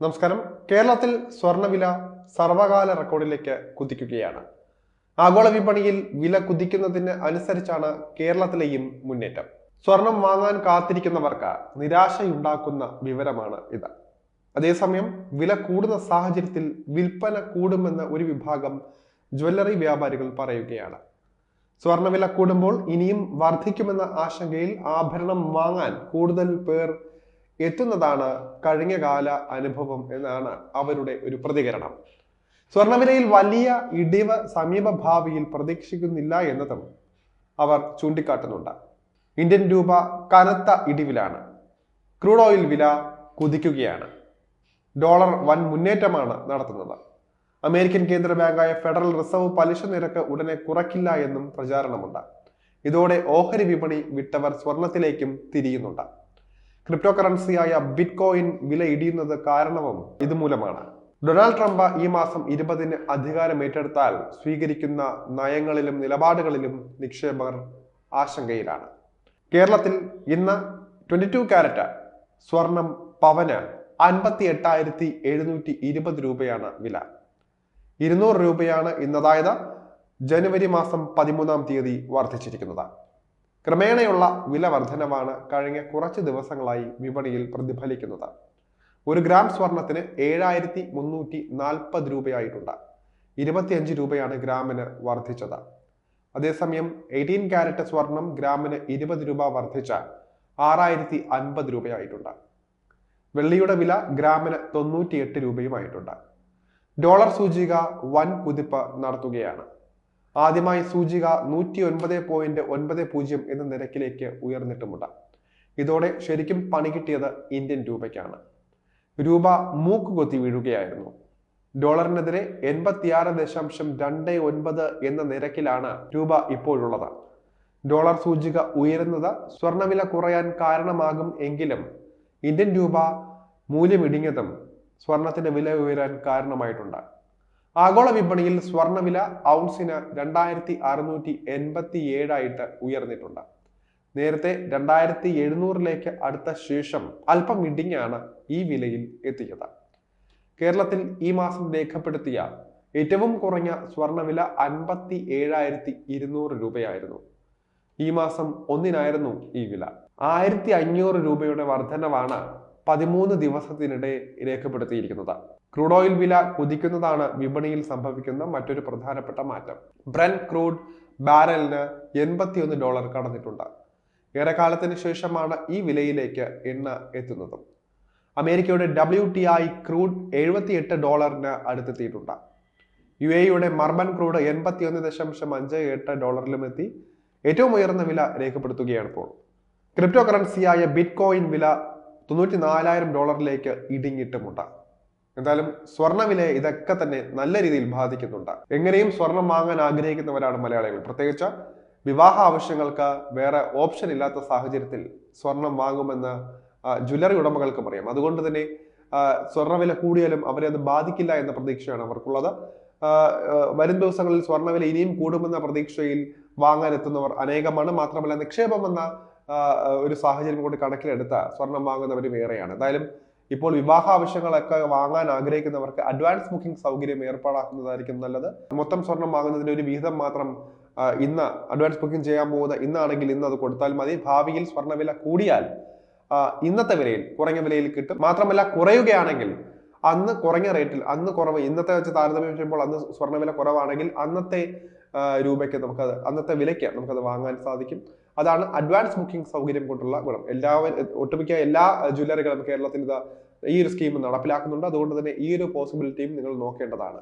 നമസ്കാരം. കേരളത്തിൽ സ്വർണവില സർവകാല റെക്കോർഡിലേക്ക് കുതിക്കുകയാണ്. ആഗോള വിപണിയിൽ വില കുതിക്കുന്നതിന് അനുസരിച്ചാണ് കേരളത്തിലെയും മുന്നേറ്റം. സ്വർണം വാങ്ങാൻ കാത്തിരിക്കുന്നവർക്ക് നിരാശയുണ്ടാക്കുന്ന വിവരമാണ് ഇത്. അതേസമയം വില കൂടുന്ന സാഹചര്യത്തിൽ വിൽപ്പന കൂടുമെന്ന് ഒരു വിഭാഗം ജ്വല്ലറി വ്യാപാരികൾ പറയുകയാണ്. സ്വർണവില കൂടുമ്പോൾ ഇനിയും വർദ്ധിക്കുമെന്ന ആശങ്കയിൽ ആഭരണം വാങ്ങാൻ കൂടുതൽ പേർ എത്തുന്നതാണ് കഴിഞ്ഞകാല അനുഭവം എന്നാണ് അവരുടെ ഒരു പ്രതികരണം. സ്വർണവിലയിൽ വലിയ ഇടിവ് സമീപ ഭാവിയിൽ പ്രതീക്ഷിക്കുന്നില്ല എന്നതും അവർ ചൂണ്ടിക്കാട്ടുന്നുണ്ട്. ഇന്ത്യൻ രൂപ കനത്ത ഇടിവിലാണ്. ക്രൂഡ് ഓയിൽ വില കുതിക്കുകയാണ്. ഡോളർ വൻ മുന്നേറ്റമാണ് നടത്തുന്നത്. അമേരിക്കൻ കേന്ദ്ര ബാങ്കായ ഫെഡറൽ റിസർവ് പലിശ നിരക്ക് ഉടനെ കുറയ്ക്കില്ല എന്നും പ്രചാരണമുണ്ട്. ഇതോടെ ഓഹരി വിപണി വിട്ടവർ സ്വർണത്തിലേക്കും തിരിയുന്നുണ്ട്. ക്രിപ്റ്റോ കറൻസിയായ ബിറ്റ് കോയിൻ വില ഇടിയുന്നത് കാരണവും ഇതുമൂലമാണ്. ഡൊണാൾഡ് ട്രംപ് ഈ മാസം ഇരുപതിന് അധികാരം ഏറ്റെടുത്താൽ സ്വീകരിക്കുന്ന നയങ്ങളിലും നിലപാടുകളിലും നിക്ഷേപകർ ആശങ്കയിലാണ്. കേരളത്തിൽ ഇന്ന് ട്വന്റി ടു ക്യാരറ്റ് സ്വർണം പവന് അൻപത്തി എട്ടായിരത്തി എഴുന്നൂറ്റി ഇരുപത് രൂപയാണ് വില. ഇരുന്നൂറ് രൂപയാണ് ഇന്ന് അതായത് ജനുവരി മാസം പതിമൂന്നാം തീയതി വർദ്ധിച്ചിരിക്കുന്നത്. ക്രമേണയുള്ള വില വർധനവാണ് കഴിഞ്ഞ കുറച്ച് ദിവസങ്ങളായി വിപണിയിൽ പ്രതിഫലിക്കുന്നത്. ഒരു ഗ്രാം സ്വർണത്തിന് ഏഴായിരത്തി മുന്നൂറ്റി നാൽപ്പത് രൂപയായിട്ടുണ്ട്. ഇരുപത്തിയഞ്ച് രൂപയാണ് ഗ്രാമിന് വർദ്ധിച്ചത്. അതേസമയം എയ്റ്റീൻ ക്യാരറ്റ് സ്വർണം ഗ്രാമിന് ഇരുപത് രൂപ വർദ്ധിച്ച ആറായിരത്തി അൻപത് രൂപയായിട്ടുണ്ട്. വെള്ളിയുടെ വില ഗ്രാമിന് തൊണ്ണൂറ്റിയെട്ട് രൂപയുമായിട്ടുണ്ട്. ഡോളർ സൂചിക വൻ കുതിപ്പ് നടത്തുകയാണ്. ആദ്യമായി സൂചിക നൂറ്റി ഒൻപത് പോയിന്റ് ഒൻപത് പൂജ്യം എന്ന നിരക്കിലേക്ക് ഉയർന്നിട്ടുമുണ്ട്. ഇതോടെ ശരിക്കും പണി കിട്ടിയത് ഇന്ത്യൻ രൂപയ്ക്കാണ്. രൂപ മൂക്ക് കൊത്തി വീഴുകയായിരുന്നു. ഡോളറിനെതിരെ എൺപത്തിയാറ് ദശാംശം രണ്ട് ഒൻപത് എന്ന നിരക്കിലാണ് രൂപ ഇപ്പോഴുള്ളത്. ഡോളർ സൂചിക ഉയരുന്നത് സ്വർണവില കുറയാൻ കാരണമാകും എങ്കിലും ഇന്ത്യൻ രൂപ മൂല്യമിടിഞ്ഞതും സ്വർണത്തിന്റെ വില ഉയരാൻ കാരണമായിട്ടുണ്ട്. ആഗോള വിപണിയിൽ സ്വർണവില ഔൺസിന് രണ്ടായിരത്തി അറുന്നൂറ്റി എൺപത്തി ഏഴായിട്ട് ഉയർന്നിട്ടുണ്ട്. നേരത്തെ രണ്ടായിരത്തി എഴുന്നൂറിലേക്ക് അടുത്ത ശേഷം അല്പം ഇടിഞ്ഞാണ് ഈ വിലയിൽ എത്തിയത്. കേരളത്തിൽ ഈ മാസം രേഖപ്പെടുത്തിയ ഏറ്റവും കുറഞ്ഞ സ്വർണവില അൻപത്തി ഏഴായിരത്തി ഇരുന്നൂറ് രൂപയായിരുന്നു. ഈ മാസം ഒന്നിനായിരുന്നു ഈ വില. ആയിരത്തി അഞ്ഞൂറ് രൂപയുടെ വർധനവാണ് പതിമൂന്ന് ദിവസത്തിനിടെ രേഖപ്പെടുത്തിയിരിക്കുന്നത്. ക്രൂഡ് ഓയിൽ വില കുതിക്കുന്നതാണ് വിപണിയിൽ സംഭവിക്കുന്ന മറ്റൊരു പ്രധാനപ്പെട്ട മാറ്റം. ബ്രൻ ക്രൂഡ് ബാരലിന് എൺപത്തിയൊന്ന് ഡോളർ കടന്നിട്ടുണ്ട്. ഏറെക്കാലത്തിന് ശേഷമാണ് ഈ വിലയിലേക്ക് എണ്ണ എത്തുന്നതും. അമേരിക്കയുടെ ഡബ്ല്യു ടി ഐ ക്രൂഡ് എഴുപത്തിയെട്ട് ഡോളറിന് അടുത്തെത്തിയിട്ടുണ്ട്. യു എയുടെ മർബൻ ക്രൂഡ് എൺപത്തിയൊന്ന് ദശാംശം അഞ്ച് എട്ട് ഡോളറിലും എത്തി. ഏറ്റവും ഉയർന്ന വില രേഖപ്പെടുത്തുകയാണ് ഇപ്പോൾ. ക്രിപ്റ്റോ കറൻസിയായ ബിറ്റ് കോയിൻ വില തൊണ്ണൂറ്റി നാലായിരം ഡോളറിലേക്ക് ഇടിഞ്ഞിട്ടുമുണ്ട് എന്തായാലും സ്വർണവില ഇതൊക്കെ തന്നെ നല്ല രീതിയിൽ ബാധിക്കുന്നുണ്ട്. എങ്ങനെയും സ്വർണം വാങ്ങാൻ ആഗ്രഹിക്കുന്നവരാണ് മലയാളികൾ. പ്രത്യേകിച്ച് വിവാഹ ആവശ്യങ്ങൾക്ക് വേറെ ഓപ്ഷൻ ഇല്ലാത്ത സാഹചര്യത്തിൽ സ്വർണം വാങ്ങുമെന്ന് ജ്വല്ലറി ഉടമകൾക്കും അറിയാം. അതുകൊണ്ട് തന്നെ സ്വർണവില കൂടിയാലും അവരെ അത് ബാധിക്കില്ല എന്ന പ്രതീക്ഷയാണ് അവർക്കുള്ളത്. വരും ദിവസങ്ങളിൽ സ്വർണവില ഇനിയും കൂടുമെന്ന പ്രതീക്ഷയിൽ വാങ്ങാൻ എത്തുന്നവർ അനേകമാണ്. മാത്രമല്ല നിക്ഷേപം എന്ന ഒരു സാഹചര്യം കൊണ്ട് കണക്കിലെടുത്ത സ്വർണം വാങ്ങുന്നവരും ഏറെയാണ് എന്തായാലും ഇപ്പോൾ വിവാഹ ആവശ്യങ്ങളൊക്കെ വാങ്ങാൻ ആഗ്രഹിക്കുന്നവർക്ക് അഡ്വാൻസ് ബുക്കിംഗ് സൗകര്യം ഏർപ്പാടാക്കുന്നതായിരിക്കും നല്ലത്. മൊത്തം സ്വർണം വാങ്ങുന്നതിന്റെ ഒരു വിഹിതം മാത്രം ഇന്ന് അഡ്വാൻസ് ബുക്കിംഗ് ചെയ്യാൻ പോകുന്ന ഇന്നാണെങ്കിൽ ഇന്ന് അത് കൊടുത്താൽ മതി. ഭാവിയിൽ സ്വർണവില കൂടിയാൽ ഇന്നത്തെ വിലയിൽ കുറഞ്ഞ വിലയിൽ കിട്ടും. മാത്രമല്ല കുറയുകയാണെങ്കിൽ അന്ന് കുറഞ്ഞ റേറ്റിൽ അന്ന് കുറവ് ഇന്നത്തെ വെച്ച് താരതമ്യം ചെയ്യുമ്പോൾ അന്ന് സ്വർണവില കുറവാണെങ്കിൽ അന്നത്തെ രൂപയ്ക്ക് നമുക്കത് അന്നത്തെ വിലയ്ക്ക് നമുക്കത് വാങ്ങാൻ സാധിക്കും. അതാണ് അഡ്വാൻസ് ബുക്കിംഗ് സൗകര്യം കൊണ്ടുള്ള ഗുണം. എല്ലാവരും ഒട്ടുമിക്ക എല്ലാ ജ്വല്ലറികളും കേരളത്തിൽ ഇത് ഈ ഒരു സ്കീം നടപ്പിലാക്കുന്നുണ്ട്. അതുകൊണ്ട് തന്നെ ഈ ഒരു പോസിബിലിറ്റിയും നിങ്ങൾ നോക്കേണ്ടതാണ്.